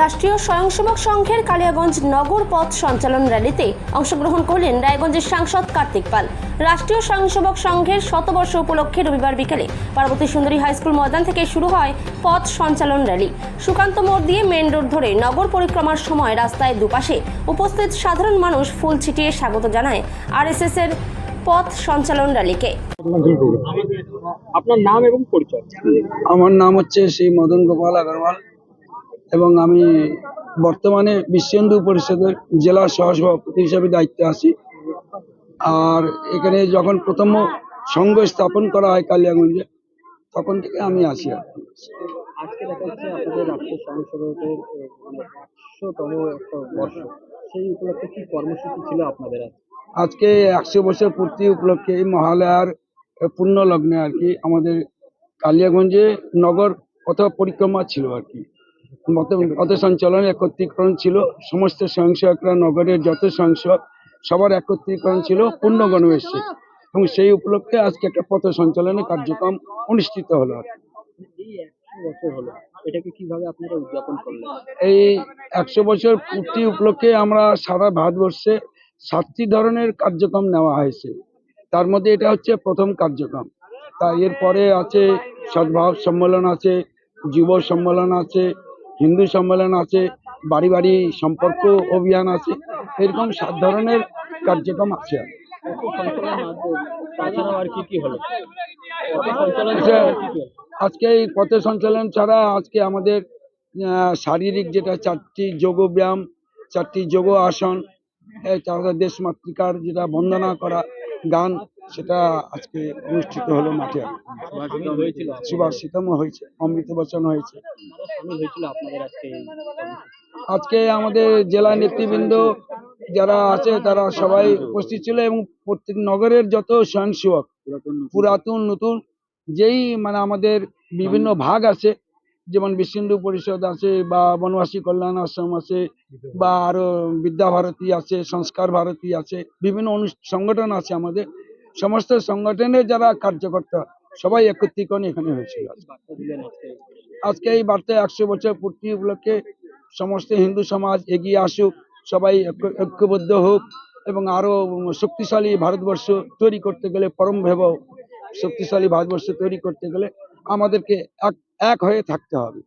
রাষ্ট্রীয় স্বয়ংসেবক সংঘের কালিয়াগঞ্জ নগর পথ সঞ্চালন র্যালিতে অংশগ্রহণ করলেন রায়গঞ্জের সাংসদ কার্তিক পাল। রাষ্ট্রীয় স্বয়ংসেবক সংঘের শতবর্ষ উপলক্ষে রবিবার বিকেলে পার্বতী সুন্দরী হাই স্কুল ময়দান থেকে শুরু হয় পথ সঞ্চালন র্যালি। সুকান্ত মোড় দিয়ে মেন রোড ধরে নগর পরিক্রমার সময় রাস্তায় দুপাশে উপস্থিত সাধারণ মানুষ ফুল ছিটিয়ে স্বাগত জানায় আরএসএস এর পথ সঞ্চালন র্যালিকে। আপনার নাম এবং পরিচয়। আমার নাম হচ্ছে শ্রী মদন গোপাল আগরওয়াল। এবং আমি বর্তমানে বিশ্ব হিন্দু পরিষদের জেলা সহসভাপতি হিসেবে দায়িত্বে আছি। আর এখানে যখন প্রথম সংঘ স্থাপন করা হয় কালিয়াগঞ্জে তখন থেকে আমি আসি আর আজকে দেখা যাচ্ছে আপনাদের রাষ্ট্রীয় স্বয়ংসেবকের একশোতম একটা বর্ষ। সেই উপলক্ষে কি কর্মসূচি ছিল আপনাদের আজকে? আজকে একশো বছর পূর্তি উপলক্ষে এই মহালয়ার পূর্ণ লগ্নে আর কি আমাদের কালিয়াগঞ্জে নগর পথ পরিক্রমা ছিল আর কি। মত পথ সঞ্চালন একত্রীকরণ ছিল। সমস্ত স্বয়ংসেবকরা নগরের যত স্বয়ংসেবক সবার একত্রীকরণ ছিল পূর্ণ গণবেশে এবং সেই উপলক্ষে আজকে একটা পথ সঞ্চালনের কার্যক্রম অনুষ্ঠিত হলো। এই একশো বছর পূর্তি উপলক্ষে আমরা সারা ভারতবর্ষে সাতটি ধরনের কার্যক্রম নেওয়া হয়েছে। তার মধ্যে এটা হচ্ছে প্রথম কার্যক্রম। তা এরপরে আছে সদ্ভাব সম্মেলন আছে যুব সম্মেলন আছে হিন্দু সম্মেলন আছে বাড়ি বাড়ি সম্পর্ক অভিযান আছে এরকম সাত ধরনের কার্যক্রম আছে আচ্ছা? আজকে এই পথ সঞ্চালন ছাড়া আজকে আমাদের শারীরিক যেটা চারটি যোগ ব্যায়াম চারটি যোগ আসন তারপরে দেশ মাতৃকার যেটা বন্দনা করা গান সেটা আজকে অনুষ্ঠিত হলো মাঠে। সুভাষিতম হয়েছে, অমৃত বচন হয়েছে। আজকে আমাদের জেলা নেতৃবৃন্দ যারা আছে, তারা সবাই উপস্থিত ছিল এবং প্রত্যেক নগরের যত স্বয়ংসেবক, পুরাতন, নতুন, যেই মানে আমাদের বিভিন্ন ভাগ আছে, যেমন বিশ্ব হিন্দু পরিষদ আছে বা বনবাসী কল্যাণ আশ্রম আছে বা আরও বিদ্যা ভারতী আছে, সংস্কার ভারতী আছে, বিভিন্ন সংগঠন আছে আমাদের। সমস্ত সংগঠনের যারা কার্যকর্তা, সবাই একত্রীকরণ এখানে হয়েছিল। আজকে এই বার্তা একশো বছর পূর্তি উপলক্ষে সমস্ত হিন্দু সমাজ এগিয়ে আসুক, সবাই ঐক্য- ঐক্যবদ্ধ হোক এবং আরও শক্তিশালী ভারতবর্ষ তৈরি করতে গেলে পরম ভেব শক্তিশালী ভারতবর্ষ তৈরি করতে গেলে আমাদেরকে এক এক হয়ে থাকতে হবে।